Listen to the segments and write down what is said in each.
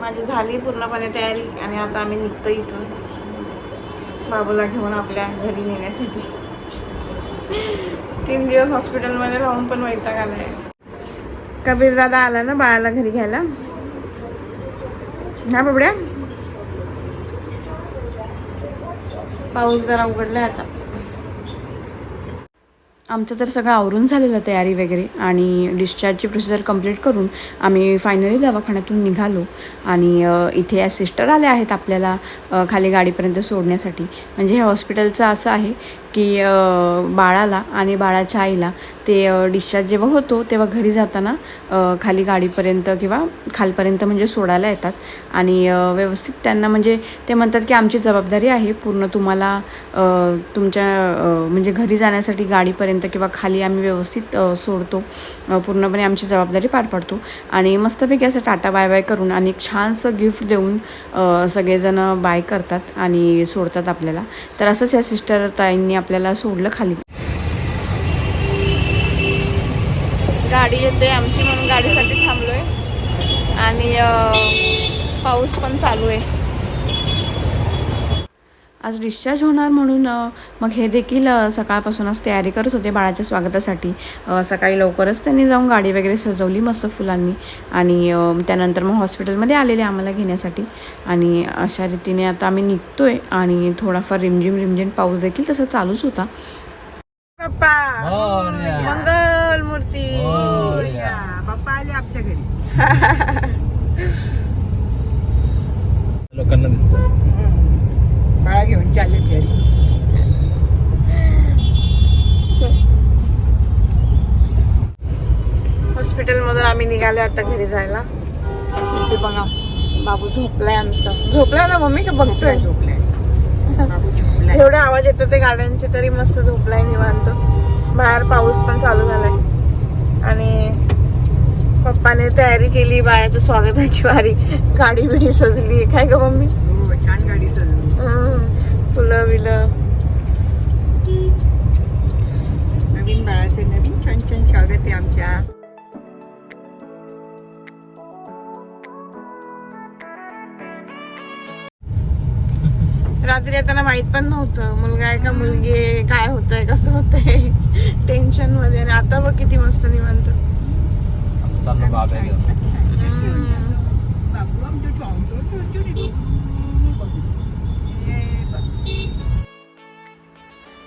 माझी झाली पूर्णपणे तयारी आणि आता आम्ही निघतो इथून. बाबूला घेऊन आपल्या घरी नेण्यासाठी. तीन दिवस हॉस्पिटलमध्ये राहून पण वैताग आलाय. कबीर दादा आला ना बाळाला घरी घ्यायला? हा बाबड्या? पाऊस जरा उघडलाय आता. आमचं तर सगळं आवरून झालेलं तयारी वगैरे आणि डिस्चार्जची प्रोसिजर कंप्लीट करून आम्ही फायनली दवाखान्यातून निघालो. आणि इथे या सिस्टर आल्या आहेत आपल्याला खाली गाडीपर्यंत सोडण्यासाठी. म्हणजे हे हॉस्पिटलचं असं आहे की बाळाला आणि बाळाच्या आईला ते डिस्चार्ज जेव्हा होतो तेव्हा घरी जाताना खाली गाडीपर्यंत किंवा खालपर्यंत म्हणजे सोडायला येतात. आणि व्यवस्थित त्यांना म्हणजे ते म्हणतात की आमची जबाबदारी आहे पूर्ण तुम्हाला तुमच्या म्हणजे घरी जाण्यासाठी गाडीपर्यंत किंवा खाली आम्ही व्यवस्थित सोडतो. पूर्णपणे आमची जबाबदारी पार पाडतो. आणि मस्तपैकी असं टाटा बाय बाय करून आणि एक छानसं गिफ्ट देऊन सगळेजण बाय करतात आणि सोडतात आपल्याला. तर असंच या सिस्टर ताईंनी आपल्याला सोडलं खाली. गाडी येते आमची म्हणून गाडीसाठी थांबलोय. आणि पाऊस पण चालू आहे. आज डिस्चार्ज होणार म्हणून मग हे देखील सकाळपासूनच तयारी करत होते बाळाच्या स्वागतासाठी. सकाळी लवकरच त्यांनी जाऊन गाडी वगैरे सजवली मस्त फुलांनी. आणि त्यानंतर मग हॉस्पिटलमध्ये आलेले आम्हाला घेण्यासाठी. आणि अशा रीतीने आता आम्ही निघतोय आणि थोडाफार रिमझिम रिमझिम पाऊस देखील तसा चालूच होता. पप्पा. मंगल मूर्ती. पप्पा आले आमच्या घरी लोकांना दिसतं बाळा घेऊन चालले घरी हॉस्पिटलमधून आम्ही निघालो आता घरी जायला. इथे बघा बाबू झोपलाय आमचा. झोपलाय ना मम्मी का बघतोय? झोपलाय. एवढे आवाज येतो ते गाड्यांचे तरी मस्त झोपलाय निवांत. बाहेर पाऊस पण चालू झालाय. आणि पप्पाने तयारी केली बाळाच्या स्वागताची वारी. गाडी बिडी सजली. काय ग मम्मी? छान गाडी हम्म, फुलं बिलं नवीन बाळाचे नवीन छान छान स्वागत आहे आमच्या. रात्री येताना माहीत पण नव्हतं मुलगा आहे का मुलगी आहे काय होतंय कसं होतंय. टेन्शनमध्ये आणि आता बघ किती मस्त निवांत. बाबा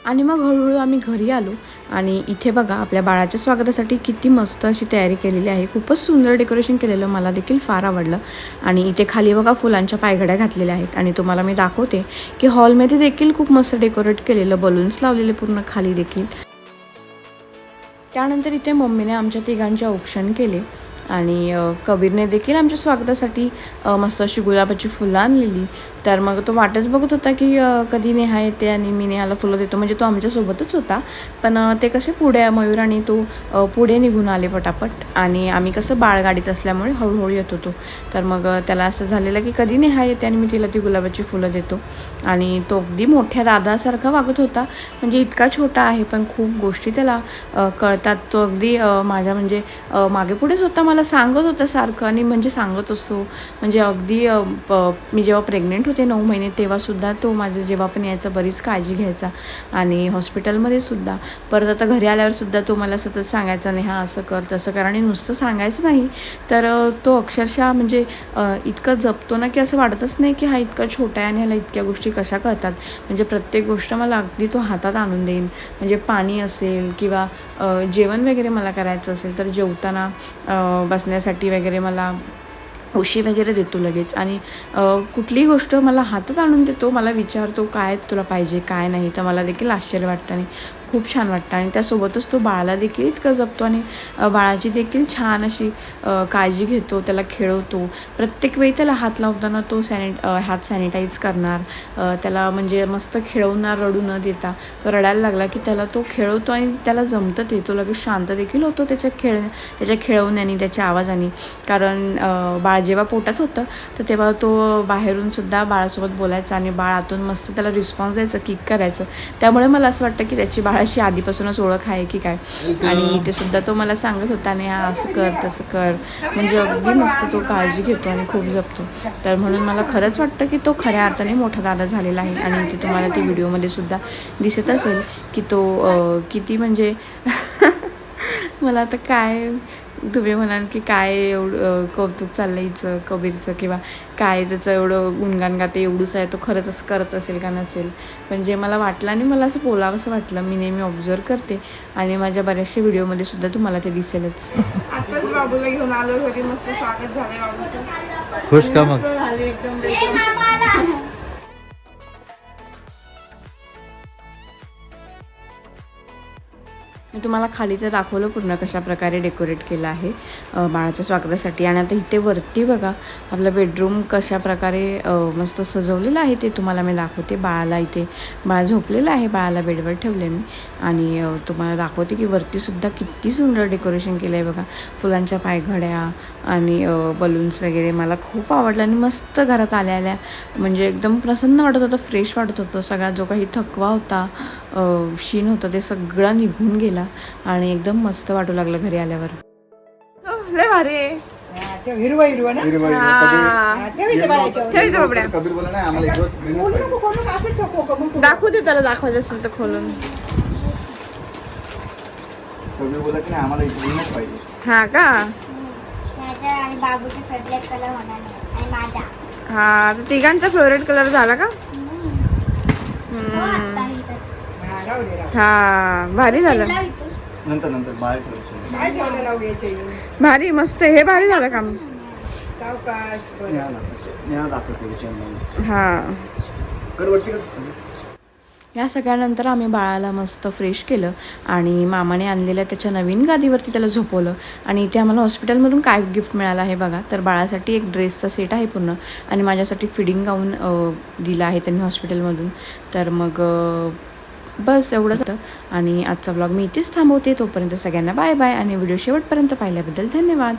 आणि मग हळूहळू आम्ही घरी आलो आणि इथे बघा आपल्या बाळाच्या स्वागतासाठी किती मस्त अशी तयारी केलेली आहे. खूपच सुंदर डेकोरेशन केलेलं मला देखील फार आवडलं. आणि इथे खाली बघा फुलांच्या पायघड्या घातलेल्या आहेत. आणि तुम्हाला मी दाखवते की हॉलमध्ये देखील खूप मस्त डेकोरेट केलेलं बलून्स लावलेले पूर्ण खाली देखील. त्यानंतर इथे मम्मीने आमच्या तिघांचे औक्षण केले. आणि कबीरने देखील आमच्या स्वागतासाठी मस्त अशी गुलाबाची फुलं आणलेली. तर मग तो वाटच बघत होता की कधी नेहा येते आणि मी नेहाला फुलं देतो. म्हणजे तो आमच्यासोबतच होता. पण ते कसे पुढे मयूर आणि तो पुढे निघून आले पटापट. आणि आम्ही कसं बाळगाडीत असल्यामुळे हळूहळू येत होतो. तर मग त्याला असं झालेलं की कधी नेहा येते आणि मी तिला ती गुलाबाची फुलं देतो. आणि तो अगदी मोठ्या दादासारखा वागत होता. म्हणजे इतका छोटा आहे पण खूप गोष्टी त्याला कळतात. तो अगदी माझ्या म्हणजे मागे पुढेच होता मला सांगत होता सारखं आणि म्हणजे सांगत असतो. म्हणजे अगदी प- मी जेव्हा प्रेग्नेंट होते नऊ महिने तेव्हासुद्धा तो माझं जेव्हा पण यायचा बरीच काळजी घ्यायचा. आणि हॉस्पिटलमध्ये सुद्धा. परत आता घरी आल्यावरसुद्धा तो मला सतत सांगायचा नाही हा असं कर तसं कर. आणि नुसतं सांगायचं नाही. तर तो अक्षरशः म्हणजे इतकं जपतो ना की असं वाटतच नाही की हा इतका छोटा आहे आणि ह्याला इतक्या गोष्टी कशा कळतात. म्हणजे प्रत्येक गोष्ट मला अगदी तो हातात आणून देईन. म्हणजे पाणी असेल किंवा जेवण वगैरे मला करायचं असेल तर जेवताना बसण्यासाठी वगैरे मला उशी वगैरे देतो लगेच. आणि कुठलीही गोष्ट मला हातात आणून देतो मला विचारतो काय तुला पाहिजे काय नाही तर मला देखील आश्चर्य वाटतं. आणि खूप छान वाटतं. आणि त्यासोबतच तो बाळाला देखील इतकं जपतो आणि बाळाची देखील छान अशी काळजी घेतो त्याला खेळवतो. प्रत्येक वेळी त्याला हात लावताना तो सॅनिट हात सॅनिटाईज करणार. त्याला म्हणजे मस्त खेळवणार रडू न देता. तो रडायला लागला की त्याला तो खेळवतो आणि त्याला जमतं ते. तो लगेच शांत देखील होतो त्याच्या खेळ त्याच्या खेळवण्याने त्याच्या आवाजाने. कारण बाळ जेव्हा पोटात होतं तर तेव्हा तो बाहेरून सुद्धा बाळासोबत बोलायचा आणि बाळ आतून मस्त त्याला रिस्पॉन्स द्यायचं किक करायचं. त्यामुळे मला असं वाटतं की त्याची बाळ अशी आधीपासूनच ओळख आहे की काय? आणि ते सुद्धा तो मला सांगत होता नाही हा असं कर तसं कर. म्हणजे अगदी मस्त तो काळजी घेतो आणि खूप जपतो. तर म्हणून मला खरंच वाटतं की तो खऱ्या अर्थाने मोठा दादा झालेला आहे आणि ते तुम्हाला ते व्हिडिओमध्ये सुद्धा दिसत असेल की तो किती म्हणजे मला आता काय तुम्ही म्हणाल की काय एवढं कौतुक चाललं हिचं कबीरचं किंवा काय त्याचं एवढं गुणगान गाते एवढंच आहे तो खरंच असं करत असेल का नसेल? पण जे मला वाटलं आणि मला असं बोलावं असं वाटलं मी नेहमी ऑब्झर्व करते आणि माझ्या बऱ्याचशा व्हिडिओमध्ये सुद्धा तुम्हाला ते दिसेलच. बाबूला घेऊन आलो घरी मस्त स्वागत खुश का मग? मी तुम्हाला खाली तर दाखवलं पूर्ण कशा प्रकारे डेकोरेट केलं आहे बाळाच्या स्वागतासाठी. आणि आता इथे वरती बघा आपलं बेडरूम कशा प्रकारे मस्त सजवलेलं आहे ते तुम्हाला मी दाखवते. बाळाला इथे बाळ झोपलेलं आहे बाळाला बेडवर ठेवले मी. आणि तुम्हाला दाखवते की वरतीसुद्धा किती सुंदर डेकोरेशन केलं आहे बघा. फुलांच्या पायघड्या आणि बलून्स वगैरे मला खूप आवडलं. आणि मस्त घरात आल्या आल्या म्हणजे एकदम प्रसन्न वाटत होतं फ्रेश वाटत होतं. सगळा जो काही थकवा होता शीण शीन होतं ते सगळं निघून गेला. आणि एकदम मस्त वाटू लागलं घरी आल्यावर. हो, लय भारी. हिरवं हिरवं ना? हा. दाखवू दे त्याला दाखवायचं असेल तर खोलून. कबीर बोला की नाही आम्हाला ग्रीनच पाहिजे. हा का? माझ्या आणि बाबूचा फेवरेट कलर होणार नाही आणि माझा हा तर तिघांचा फेवरेट कलर झाला का? हो भारी झालं. नंतर नंतर बाहेर भारी मस्त हे भारी झालं काम. हा. या सगळ्यानंतर आम्ही बाळाला मस्त फ्रेश केलं आणि मामाने आणलेल्या त्याच्या नवीन गादीवरती त्याला झोपवलं. आणि इथे आम्हाला हॉस्पिटलमधून काय गिफ्ट मिळालं आहे बघा. तर बाळासाठी एक ड्रेसचा सेट आहे पूर्ण. आणि माझ्यासाठी फिडिंग गाऊन दिला आहे त्यांनी हॉस्पिटलमधून. तर मग बस एवढंच होतं. आणि आजचा ब्लॉग मी इथेच थांबवते. तोपर्यंत सगळ्यांना बाय बाय आणि व्हिडिओ शेवटपर्यंत पाहिल्याबद्दल धन्यवाद.